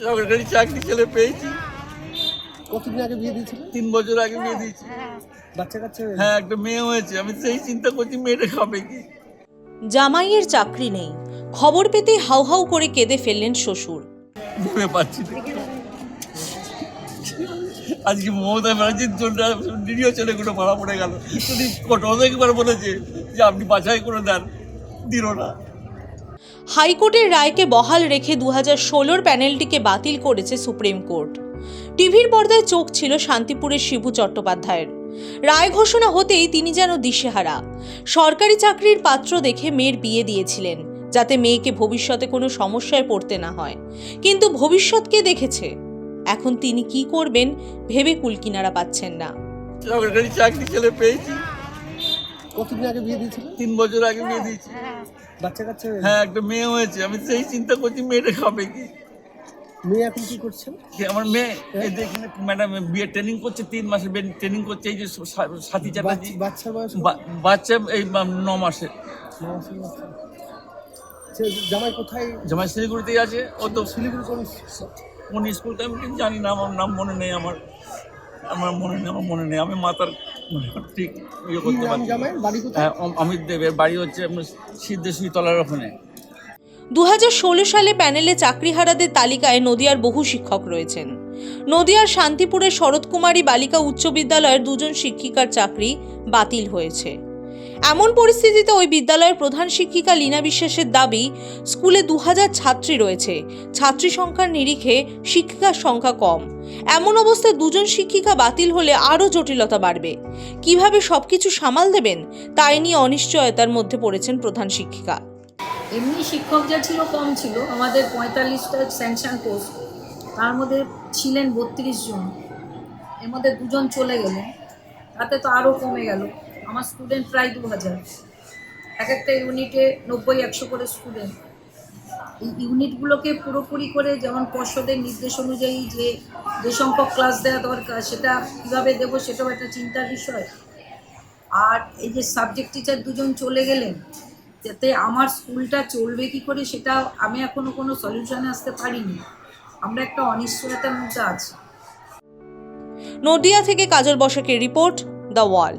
সরকারি চাকরি ছেলে পেয়েছি। কতদিন আগে বিয়ে দিয়েছিলেন তিন বছর আগে বিয়ে দিয়েছি। বাচ্চা কাচ্চা হ্যাঁ একটা মেয়ে হয়েছে। আমি সেই চিন্তা করছি মেয়েটা খাবে কি? জামাইয়ের চাকরি নেই। খবর পেতেই হাউ হাউ করে কেঁদে ফেললেন শ্বশুর। ভেবে পাচ্ছি না। আজকে মমতা ব্যানার্জির জন্য নিরীহ ছেলেগুলো মারা পড়ে গেল। যদি অনেকবার বলেছে যে আপনি বাছাই করে দেন দিল না। হাইকোর্টের রায়কে বহাল রেখে দু হাজার ষোলোর প্যানেলটিকে বাতিল করেছে সুপ্রিম কোর্ট। টিভির পর্দায় চোখ ছিল শান্তিপুরের শিবু চট্টোপাধ্যায়ের। রায় ঘোষণা হতেই তিনি যেন দিশেহারা। সরকারি চাকরির পাত্র দেখে মেয়ের বিয়ে দিয়েছিলেন, যাতে মেয়েকে ভবিষ্যতে কোনো সমস্যায় পড়তে না হয়। কিন্তু ভবিষ্যৎকে দেখেছে? এখন তিনি কি করবেন, ভেবে কুলকিনারা পাচ্ছেন না। সরকারি চাকরি ছেলে পেয়েছি। কতদিন আগে বিয়ে দিয়েছিলেন তিন বছর আগে বিয়ে দিয়েছি। বাচ্চা কাচ্চা হ্যাঁ একটা মেয়ে হয়েছে। আমি সেই চিন্তা করছি মেয়েটা খাবে কি? মেয়ে এখন কি করছেন যে আমার মেয়ে এই যে এখানে ম্যাডাম বিয়ে ট্রেনিং করছে তিন মাসের ট্রেনিং করছে। এই যে সাথী চ্যাটার্জি। বাচ্চা- বয়স বাচ্চা এই ন মাসে। জামাই কোথায়? জামাই শিলিগুড়িতেই আছে। ও তো শিলিগুড়ি কোন কোন স্কুলটা আমি জানি না। আমার নাম মনে নেই আমার। আমার মনে নেই আমার মনে নেই। আমি মাতার ঠিক ইয়ে করতে পারছি হ্যাঁ অম- অমিত দেবের বাড়ি হচ্ছে সিদ্ধেশ্বরী তলার ওখানে। দু হাজার ষোলো সালে প্যানেলে চাকরিহারাদের তালিকায় নদিয়ার বহু শিক্ষক রয়েছেন। নদিয়ার শান্তিপুরের শরৎকুমারী বালিকা উচ্চ বিদ্যালয়ের দুজন শিক্ষিকার চাকরি বাতিল হয়েছে। এমন পরিস্থিতিতে ওই বিদ্যালয়ের প্রধান শিক্ষিকা লীনা বিশ্বাসের দাবি, স্কুলে দু ছাত্রী রয়েছে। ছাত্রী সংখ্যার নিরিখে শিক্ষিকার সংখ্যা কম। এমন অবস্থায় দুজন শিক্ষিকা বাতিল হলে আরও জটিলতা বাড়বে। কীভাবে সবকিছু সামাল দেবেন? তাই নিয়ে অনিশ্চয়তার মধ্যে পড়েছেন প্রধান শিক্ষিকা। এমনি শিক্ষক যা ছিল কম ছিল। আমাদের পঁয়তাল্লিশটা স্যাংশন পোস্ট তার মধ্যে ছিলেন বত্রিশ জন। এর মধ্যে দুজন চলে গেলেন। তাতে তো আরও কমে গেল। আমার স্টুডেন্ট প্রায় দু হাজার এক একটা ইউনিটে নব্বই, একশো করে স্টুডেন্ট এই ইউনিটগুলোকে পুরোপুরি করে যেমন পর্ষদের নির্দেশ অনুযায়ী যে যে সংখ্যক ক্লাস দেওয়া দরকার, সেটা কীভাবে দেবো সেটাও একটা চিন্তার বিষয়। আর এই যে সাবজেক্ট টিচার দুজন চলে গেলেন, যাতে আমার স্কুলটা চলবে কি করে সেটা আমি এখনও কোনো সলিউশনে আসতে পারিনি। আমরা একটা অনিশ্চয়তার মধ্যে আছি। নদিয়া থেকে কাজল বসাকের রিপোর্ট দ্য ওয়াল